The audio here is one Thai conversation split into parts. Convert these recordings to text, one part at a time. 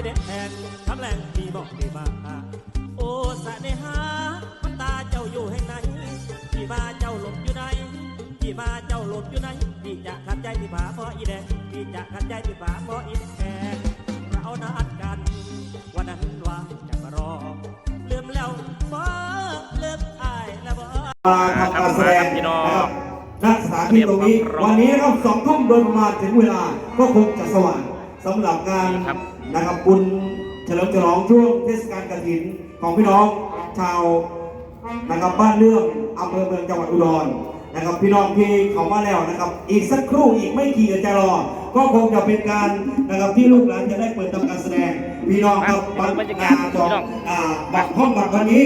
อีแดงคำแรงมีบอกดีมาโอ้สะเนหามันตาเจ้าอยู่แห่งไหนพี่มาเจ้าหลบอยู่ไหนพี่มาเจ้าหลบอยู่ไหนพี่จะขัดใจพี่ผาเพราะอีแดงพี่จะขัดใจพี่ผาเพราะอีแดงเรานัดกัน วันนั้นว่าจะมารอลืมแล้วบ่ลืมอายแล้วบ่มาทำการแสดงพี่น้องนะครับณสถานที่ตรงนี้ วันนี้นะครับสองทุ่มโดยประมาณถึงเวลาก็คงจะสว่างสำหรับงานครับ นะครับบุญเฉลิมฉลองช่วงเทศกาลกฐินของพี่น้องชาวนะครับบ้านเรื่องอำเภอเมืองจังหวัดอุดรนะครับพี่น้องที่เขามาแล้วนะครับ อีกสักครู่อีกไม่กี่เดือนจะรอ ก็คงจะเป็นการนะครับที่ลูกหลานจะได้เปิดทำการแสดงพี่น้องครับมาดูบรรยากาศจองพี่น้องอ่าบัตรห้องบัตรวันนี้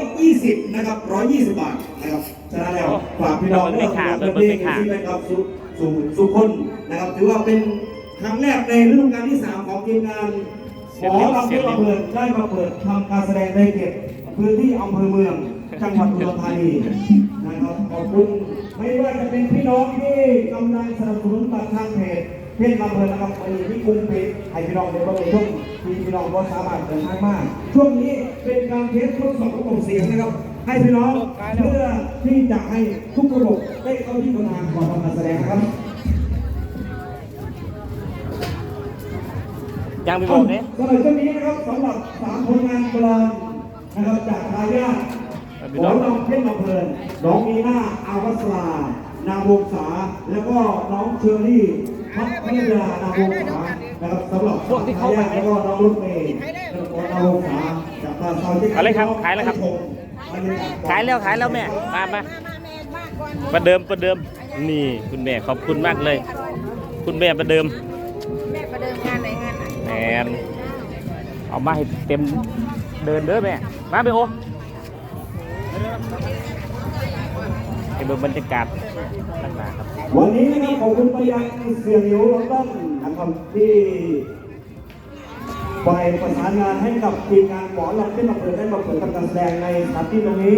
120นะครับ120บาทนะครับฉะนั้นแล้วฝากพี่น้องเบิ่งไม่ขาดเรื่องเบิ่งไม่ขาดที่นะครับสุสุสุคนนะครับถือว่าเป็น ครั้งแรกในฤดูกาลที่ 3 ของทีมงานหมอลำเพลินมาเปิดได้มาเปิดทำการแสดงในเขตพื้นที่อำเภอเมือง จังหวัดอุดรธานีนะครับขอบคุณไม่ว่าจะเป็นพี่น้องที่กำลังสนับสนุนบัตรทางเพจเพจลำเพลินะครับไปที่กรุงปิดให้พี่น้องได้รับในช่วงที่พี่น้องก็สามารถเดินทางมาช่วงนี้เป็นการเทสทดสอบระบบเสียงนะครับให้พี่น้องเพื่อที่จะให้ทุกระบบได้เข้าที่ทำงานก่อนทำการแสดงนะครับ ยังไม่บอกเนี่ยสำหรับช่วงนี้นะครับสำหรับสามผลงานกลอนนะครับจากทายาทหมอลำเพชรลำเพลินน้องมีหน้าอาวัสลานางวงศาแล้วก็น้องเชอรี่พัฒนยานางวงศานะครับสำหรับพวกที่เข้าไปทยทแล้วก็น้องรถเมย์แล้วก็นางวงศาจากตาซอยที่เอาเลยครับขายเลยครับขายแล้วขายแล้วแม่มามาประเดิมประเดิมนี่คุณแม่ขอบคุณมากเลย คุณแม่ประเดิมแม่ นไหนแมนเอามาให้เต็มเดินเด้อแม่มาไปโอให้เบิ่งบรรยากาศต่างๆครับวันนี้นะครับขอบคุณไปยังเสียงหิวลอนดอนนะครับที่ไปประสานงานให้กับทีมงานหมอลำที่มาเปิดได้มาเปิดทำการแสดงในสถานที่ตรงนี้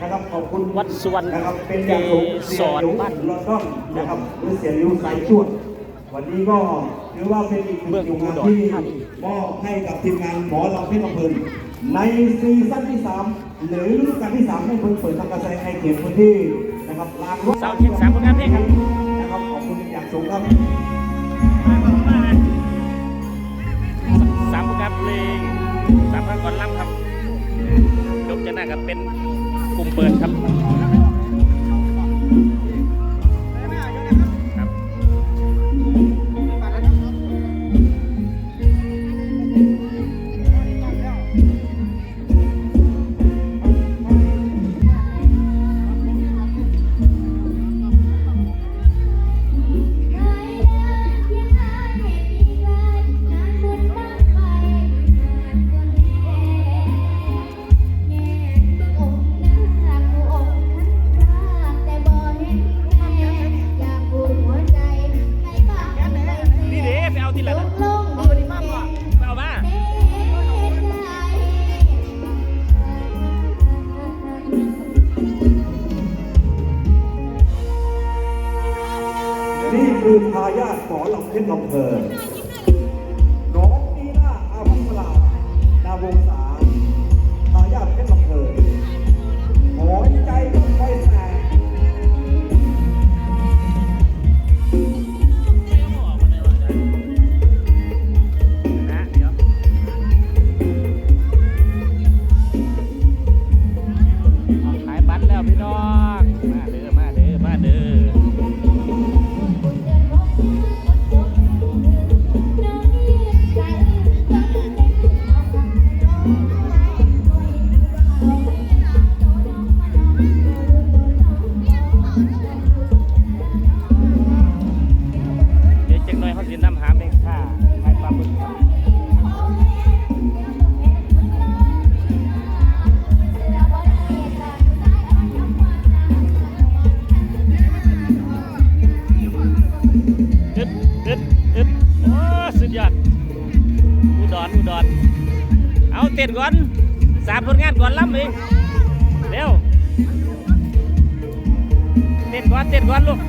นะครับขอบคุณวัดสุวรรณนะครับเป็นอย่างสูงเกเสีสยงรหิวบ้านลอนดอนนะครับหรือเสียงหิวสายจวดวันนี้ก็ ถือว่าเป็นอีกหนึ่งงานที่มอบให้กับทีมงานหมอลำที่มาเปิดในซีซั่นที่สามหรือฤดูกาลที่สามให้เพิ่งเปิดทำการแสดงในเขตพื้นที่นะครับลานรถเสาร์อาทิตย์สามผลงานเพลงครับนะครับขอบคุณอย่างสูงครับสามผลงานเพลงสามพันก่อนล่ำครับจบจากนั้นก็เป็นกลุ่มเปิดครับครับ มอลำเพชรลำเพอ ดี๋ยวจังหน่อยเขาสินำหาเมฆค่าขายปลาบึกอึดอึดอึดโอ้สุดยอดอุดรอุดรเอาเต้นก่อนสามผลงานก่อนล่ำเองเร็วเต้นก่อนเต้นก่อนลูก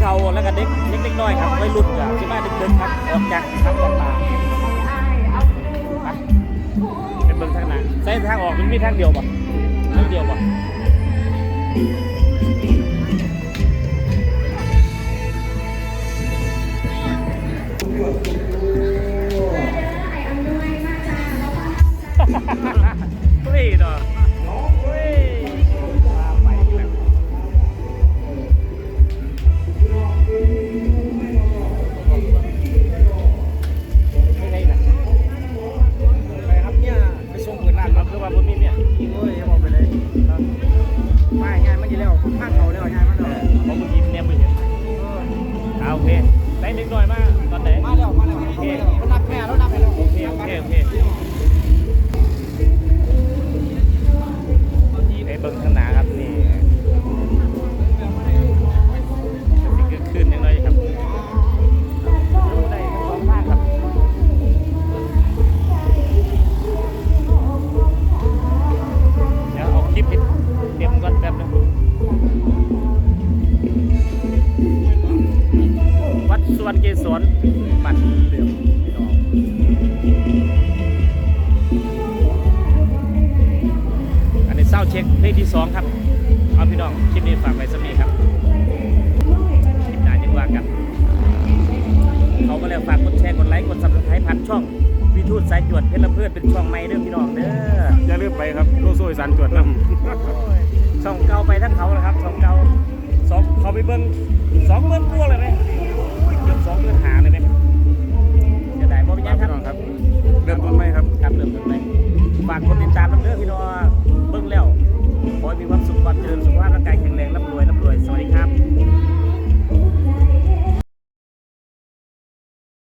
เฒ่าแล้วก็เด็กเล็กๆน้อยครับวัยรุ่นกับที่มาดินๆครับออกจากครับอองมาเป็นเบิ่งทางหน้าใช้ทางออกมันมีทางเดียวป่ะทางเดียวป่ะาะ。 นึกหน่อยมาก เพลงที่สองครับ เอาพี่น้องคลิปนี้ฝากไว้สักนี้ครับคลิปหน้าจะว่ากัน เขาก็แล้วฝากกดแชร์กดไลค์กดซับสไครต์ผ่านช่องวิทูตสายจวดเพชรละเพื่อนเป็นช่องใหม่เด้อพี่น้องเด้ออย่าลืมไปครับโลโซยสันจวดนำช่องเก่าไปทั้งเขานะครับช่องเก่าสองเขาไปเบิ้งสองเบิ้งตัวเลยไหมเกือบสองเบิ้งหาเลยไหมจะได้บ่เป็นยังครับเริ่มต้นไหมครับครับเริ่มต้นไหมฝากกดติดตามเด้อพี่น้องเบิ้งแล้ว ขอให้มีความสุขความเจริญสุขภาพร่างกายแข็งแรงร่ำรวยร่ำรวย สวัสดีครับ